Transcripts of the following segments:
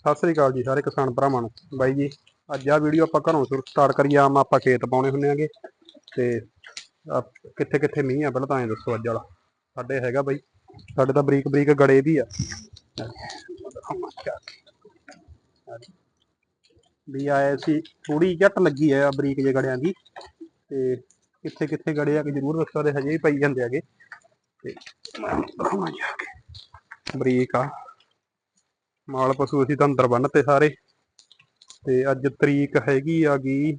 ਸਤਿ ਸ੍ਰੀ ਅਕਾਲ ਜੀ ਸਾਰੇ ਕਿਸਾਨ ਭਰਾਵਾਂ ਨੂੰ। ਬਾਈ ਜੀ, ਅੱਜ ਆ ਵੀਡੀਓ ਆਪਾਂ ਘਰੋਂ ਸ਼ੁਰੂ ਸਟਾਰਟ ਕਰੀਏ, ਆਮ ਆਪਾਂ ਖੇਤ ਪਾਉਣੇ ਹੁੰਨੇ ਆਗੇ ਤੇ ਕਿੱਥੇ ਕਿੱਥੇ ਮੀਂਹ ਆ, ਪਹਿਲਾਂ ਤਾਂ ਐਂ ਦੱਸੋ ਅੱਜ ਵਾਲਾ। ਸਾਡੇ ਹੈਗਾ ਬਾਈ, ਸਾਡੇ ਤਾਂ ਬਰੀਕ ਬਰੀਕ ਗੜੇ ਵੀ ਆ। ਵੀ ਆਏ ਸੀ ਥੋੜੀ ਜੱਟ ਲੱਗੀ ਆ ਬਰੀਕ ਜੇ ਗੜਿਆਂ ਦੀ। ਤੇ ਕਿੱਥੇ ਕਿੱਥੇ ਗੜੇ ਆ, ਕਿ ਜਰੂਰ ਦੱਸੋ ਦੇ ਹਜੇ ਵੀ ਪਈ ਜਾਂਦੇ ਆਗੇ ਤੇ ਬਰੀਕ ਆ। ਮਾਲ ਪਸ਼ੂ ਅਸੀਂ ਤਾਂ ਅੰਦਰ ਬੰਨਤੇ ਸਾਰੇ। ਤੇ ਅੱਜ ਤਰੀਕ ਹੈਗੀ ਆ ਆਗੀ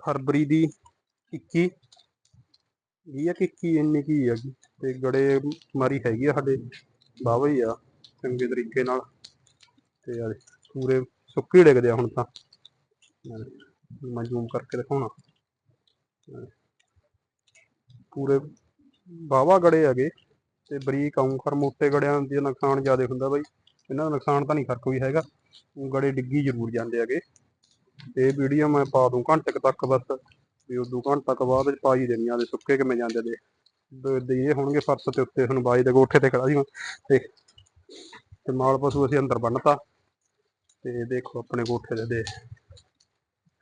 ਫਰਵਰੀ ਦੀ 21 ਵੀਹ ਆ ਕਿ 21 ਇੰਨੀ ਕੀ ਹੈਗੀ ਤੇ ਗੜੇ ਮਾਰੀ ਹੈਗੀ ਆ ਸਾਡੇ ਵਾਹਵਾ ਹੀ ਆ, ਚੰਗੇ ਤਰੀਕੇ ਨਾਲ। ਤੇ ਆ ਪੂਰੇ ਸੁੱਕੇ ਡਿੱਗਦੇ ਆ ਹੁਣ ਤਾਂ। ਨਾਲੇ ਮੈਂ ਜ਼ੂਮ ਕਰਕੇ ਦਿਖਾਉਣਾ। ਪੂਰੇ ਵਾਹਵਾ ਗੜੇ ਹੈਗੇ। ਤੇ ਬਰੀਕ ਆਉਂ ਮੋਟੇ ਗੜਿਆਂ ਦੇ ਨੁਕਸਾਨ ਜ਼ਿਆਦਾ ਹੁੰਦਾ ਬਾਈ। ਇਹਨਾਂ ਦਾ ਨੁਕਸਾਨ ਤਾਂ ਨਹੀਂ ਖਰ ਕੋਈ ਹੈਗਾ। ਊਂ ਗੜੇ ਡਿੱਗੀ ਜ਼ਰੂਰ ਜਾਂਦੇ ਹੈਗੇ। ਤੇ ਵੀਡੀਓ ਮੈਂ ਪਾ ਦੂੰ ਘੰਟੇ ਤੱਕ ਬਸ, ਵੀ ਉਦੋਂ ਘੰਟੇ ਤੱਕ ਬਾਅਦ ਚ ਪਾ ਹੀ ਦੇਣੀਆਂ ਦੇ ਸੁੱਕੇ ਕਿਵੇਂ ਜਾਂਦੇ ਦੇ ਦੇ- ਇਹ ਹੋਣਗੇ ਫਰਸ਼ ਤੇ ਉੱਤੇ, ਹੁਣ ਬਾਈ ਦੇ ਕੋਠੇ ਤੇ ਖੜਾ ਸੀ ਤੇ ਤੇ ਮਾਲ ਪਸ਼ੂ ਅਸੀਂ ਅੰਦਰ ਬੰਨਤਾ ਤੇ ਦੇਖੋ ਆਪਣੇ ਕੋਠੇ ਦੇ ਦੇ,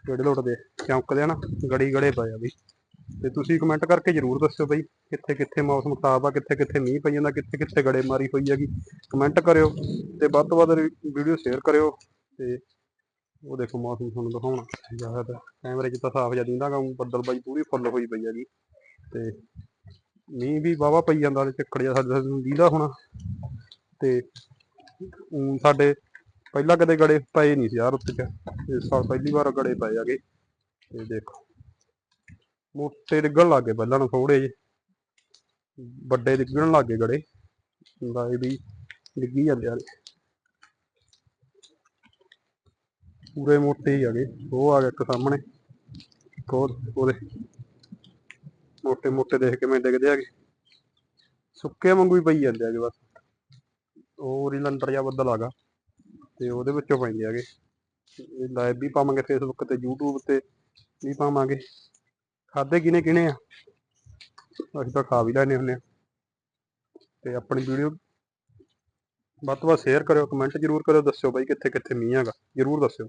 ਕਿਹੜੇ ਲੋਟ ਦੇ ਚੌਂਕਦੇ ਆ ਨਾ, ਗੜੀ ਗੜੇ ਪਏ ਆ ਬਈ। ਤੇ ਤੁਸੀਂ ਕਮੈਂਟ ਕਰਕੇ ਜਰੂਰ ਦੱਸਿਓ ਬਈ, ਕਿੱਥੇ ਕਿੱਥੇ ਮੌਸਮ ਖਰਾਬ ਆ, ਕਿੱਥੇ ਕਿੱਥੇ ਮੀਂਹ ਪਈ ਜਾਂਦਾ, ਕਿੱਥੇ ਕਿੱਥੇ ਗੜੇ ਮਾਰੀ ਹੋਈ ਹੈਗੀ। ਕਮੈਂਟ ਕਰਿਓ ਤੇ ਵੱਧ ਤੋਂ ਵੱਧ ਵੀਡੀਓ ਸ਼ੇਅਰ ਕਰਿਓ ਤੇ ਉਹ ਦੇਖੋ ਮੌਸਮ ਤੁਹਾਨੂੰ ਦਿਖਾਉਣਾ। ਜ਼ਿਆਦਾ ਕੈਮਰੇ 'ਚ ਤਾਂ ਸਾਫ਼ ਜਿਹਾ ਦਿੰਦਾ ਗਾ ਊਂ ਬੱਦਲ ਬਾਈ ਪੂਰੀ ਫੁੱਲ ਹੋਈ ਪਈ ਹੈਗੀ। ਤੇ ਮੀਂਹ ਵੀ ਵਾਵਾ ਪਈ ਜਾਂਦਾ ਤੇ ਝੱਖੜ ਜਿਹਾ ਸਾਡੇ ਨੂੰ ਦੀਦਾ ਹੋਣਾ। ਤੇ ਸਾਡੇ ਪਹਿਲਾਂ ਕਦੇ ਗੜੇ ਪਏ ਨਹੀਂ ਸੀ ਯਾਰ ਉੱਤੇ ਚ ਇਸ ਸਾਲ ਪਹਿਲੀ ਵਾਰ ਗੜੇ ਪਏ ਹੈਗੇ। ਤੇ ਦੇਖੋ। ਮੋਟੇ ਡਿੱਗਣ ਲੱਗੇ ਪਹਿਲਾਂ ਨੂੰ ਥੋੜੇ ਜਿਹੇ। ਵੱਡੇ ਡਿੱਗਣ ਲੱਗੇ ਗੜੇ। ਲਾਏ ਵੀ ਡਿੱਗੀ ਜਾਂਦੇ ਆ। ਪੂਰੇ ਮੋਟੇ ਹੀ ਹੈਗੇ ਉਹ ਆ ਗਿਆ ਇੱਕ ਸਾਹਮਣੇ। ਇੱਕ ਉਹਦੇ। ਮੋਟੇ ਮੋਟੇ ਦੇਖ ਕੇ ਮੈਂ ਡਿੱਗਦੇ ਹੈਗੇ ਸੁੱਕੇ ਵਾਂਗੂ ਹੀ ਪਈ ਜਾਂਦੇ ਹੈਗੇ ਬਸ। ਉਹ ਰਿਲੰਡਰ ਜਾਂ ਬੱਦਲ ਆਗਾ ਤੇ ਉਹਦੇ ਵਿੱਚੋਂ ਪੈਂਦੇ ਹੈਗੇ ਇਹ ਲਾਈਵ ਵੀ ਪਾਵਾਂਗੇ ਫੇਸਬੁੱਕ ਤੇ, YouTube ਤੇ ਵੀ ਪਾਵਾਂਗੇ। ਖਾਦੇ ਕਿਨੇ ਕਿਨੇ ਆ? ਅਸੀਂ ਤਾਂ ਖਾ ਵੀ ਲੈਨੇ ਹੁੰਨੇ ਆ ਤੇ ਆਪਣੀ ਵੀਡੀਓ ਵੱਧ ਤੋਂ ਵੱਧ ਸ਼ੇਅਰ ਕਰਿਓ ਕਮੈਂਟ ਜਰੂਰ ਕਰਿਓ, ਦੱਸਿਓ ਬਾਈ ਕਿੱਥੇ ਕਿੱਥੇ ਮੀਂਹ ਹੈਗਾ, ਜਰੂਰ ਦੱਸਿਓ।